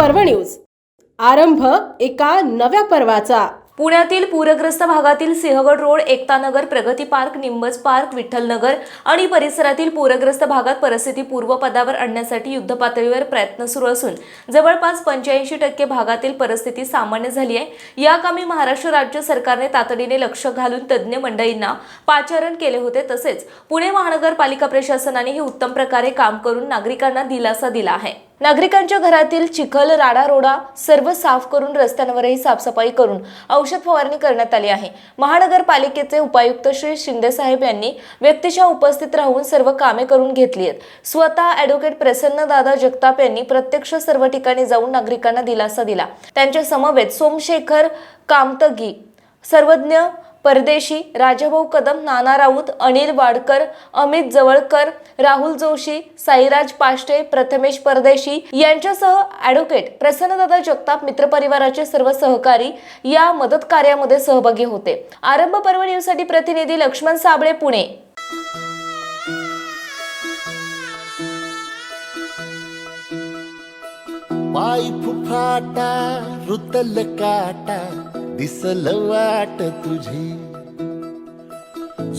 News. आरंभ एका नव्या पर्वाचा. पुण्यातील पूरग्रस्त भागातील सिंहगड रोड एकतानगर प्रगती पार्क निंबज पार्क विठ्ठलनगर आणि परिसरातील पूरग्रस्त भागात परिस्थिती पूर्वपदावर आणण्यासाठी युद्धपातळीवर प्रयत्न सुरू असून जवळपास पंच्याऐंशी टक्के भागातील परिस्थिती सामान्य झाली आहे. या कामी महाराष्ट्र राज्य सरकारने तातडीने लक्ष घालून तज्ज्ञ मंडळींना पाचारण केले होते. तसेच पुणे महानगरपालिका प्रशासनाने हे उत्तम प्रकारे काम करून नागरिकांना दिलासा दिला आहे. नागरिकांच्या घरातील चिखल राडारोडा सर्व साफ करून रस्त्यांवरही साफसफाई करून औषध फवारणी करण्यात आली आहे. महानगरपालिकेचे उपायुक्त श्री शिंदेसाहेब यांनी व्यक्तीच्या उपस्थित राहून सर्व कामे करून घेतली आहेत. स्वतः ॲडव्होकेट प्रसन्नदादा जगताप यांनी प्रत्यक्ष सर्व ठिकाणी जाऊन नागरिकांना दिलासा दिला. त्यांच्या समवेत सोमशेखर कामतगी सर्वज्ञ परदेशी राजाभाऊ कदम नाना राऊत अनिल वाडकर अमित जवळकर राहुल जोशी साईराज पाष्टे प्रथमेश परदेशी यांच्यासह ॲडव्होकेट प्रसन्नदादा जगताप मित्रपरिवाराचे सर्व सहकारी या मदत कार्यामध्ये सहभागी होते. आरंभ पर्व न्यूजसाठी प्रतिनिधी लक्ष्मण साबळे पुणे. पाय फुफाटा रुतल काटा दिसल वाट तुझी.